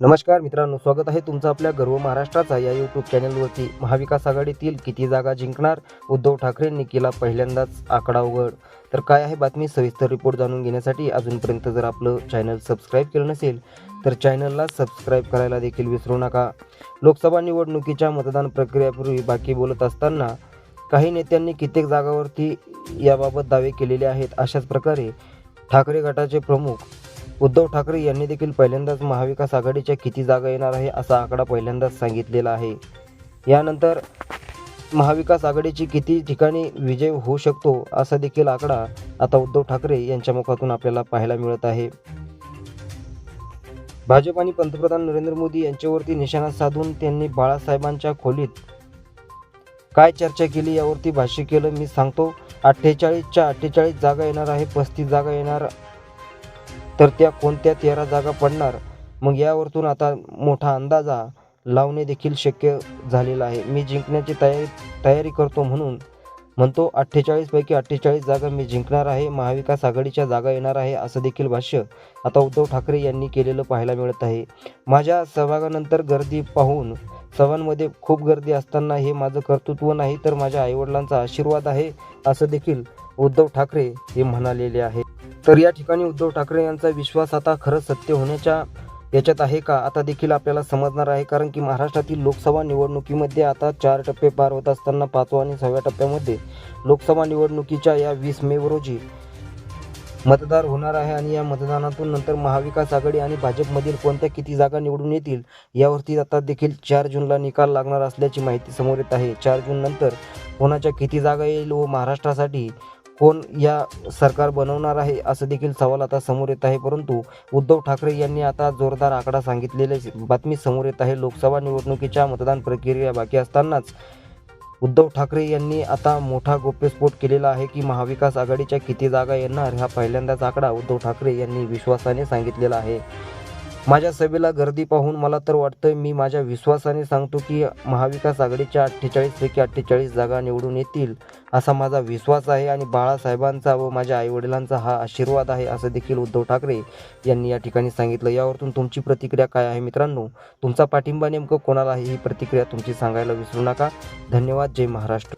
नमस्कार मित्रांनो स्वागत आहे तुमचं आपल्या गर्व महाराष्ट्राचा या यूट्यूब चॅनलवरती महाविकास आघाडीतील किती जागा जिंकणार? उद्धव ठाकरेंनी केला पहिल्यांदाच आकडा उघड. तर काय आहे बातमी? सविस्तर रिपोर्ट जाणून घेण्यासाठी अजूनपर्यंत जर आपलं चॅनल सबस्क्राईब केलं नसेल तर चॅनलला सबस्क्राईब करायला देखील विसरू नका. लोकसभा निवडणुकीच्या मतदान प्रक्रियेपूर्वी बाकी बोलत असताना काही नेत्यांनी कित्येक जागावरती याबाबत दावे केलेले आहेत अशाच प्रकारे ठाकरे गटाचे प्रमुख उद्धव ठाकरे यांनी देखील पहिल्यांदाच महाविकास आघाडीच्या किती जागा येणार आहे असा आकडा पहिल्यांदाच सांगितलेला आहे. यानंतर महाविकास आघाडीची किती ठिकाणी विजय होऊ शकतो असा देखील आकडा आता उद्धव ठाकरे यांच्या मुखातून आपल्याला पाहायला मिळत आहे. भाजप आणि पंतप्रधान नरेंद्र मोदी यांच्यावरती निशाणा साधून त्यांनी बाळासाहेबांच्या खोलीत काय चर्चा केली यावरती भाष्य केलं. मी सांगतो अठ्ठेचाळीसच्या अठ्ठेचाळीस जागा येणार आहे पस्तीस जागा येणार तर त्या कोणत्या तेरा जागा पडणार? मग यावरतून आता मोठा अंदाजा लावणे देखील शक्य झालेला आहे. मी जिंकण्याची तयारी तयारी करतो म्हणून म्हणतो अठ्ठेचाळीसपैकी अठ्ठेचाळीस जागा मी जिंकणार आहे. महाविकास आघाडीच्या जागा येणार आहे असं देखील भाष्य आता उद्धव ठाकरे यांनी केलेलं पाहायला मिळत आहे. माझ्या सहभागानंतर गर्दी पाहून सभांमध्ये खूप गर्दी असताना हे माझं कर्तृत्व नाही तर माझ्या आईवडिलांचा आशीर्वाद आहे असं देखील उद्धव ठाकरे हे म्हणालेले आहे तर या ठिकाणी उद्धव ठाकरे यांचा विश्वास आता खरंच सत्य होण्याच्या याच्यात आहे का? आता देखील आपल्याला समजणार आहे कारण की महाराष्ट्रातील लोकसभा निवडणुकीमध्ये आता चार टप्पे पार होत असताना पाचवा आणि सहाव्या टप्प्यामध्ये लोकसभा निवडणुकीच्या या वीस मे रोजी मतदार होणार आहे आणि या मतदानातून नंतर महाविकास आघाडी आणि भाजपमधील कोणत्या किती जागा निवडून येतील यावरती आता देखील चार जूनला निकाल लागणार असल्याची माहिती समोर येत आहे. चार जून नंतर कोणाच्या किती जागा येईल व महाराष्ट्रासाठी कोण या सरकार बनवणार आहे असं देखील सवाल आता समोर येत आहे. परंतु उद्धव ठाकरे यांनी आता जोरदार आकडा सांगितलेले बातमी समोर येत आहे लोकसभा निवडणुकीच्या मतदान प्रक्रिया बाकी असतानाच उद्धव ठाकरे यांनी आता मोठा गोप्यस्फोट केलेला आहे की महाविकास आघाडीच्या किती जागा येणार हा पहिल्यांदाच आकडा उद्धव ठाकरे यांनी विश्वासाने सांगितलेला आहे. माझ्या सभेला गर्दी पाहून मला तर वाटतं मी माझ्या विश्वासाने सांगतो की महाविकास आघाडीच्या अठ्ठेचाळीसपैकी अठ्ठेचाळीस जागा निवडून येतील असा माझा विश्वास आहे आणि बाळासाहेबांचा व माझ्या आईवडिलांचा हा आशीर्वाद आहे असं देखील उद्धव ठाकरे यांनी या ठिकाणी सांगितलं. यावरतून तुमची प्रतिक्रिया काय आहे मित्रांनो? तुमचा पाठिंबा नेमकं कोणाला आहे? ही प्रतिक्रिया तुमची सांगायला विसरू नका. धन्यवाद. जय महाराष्ट्र.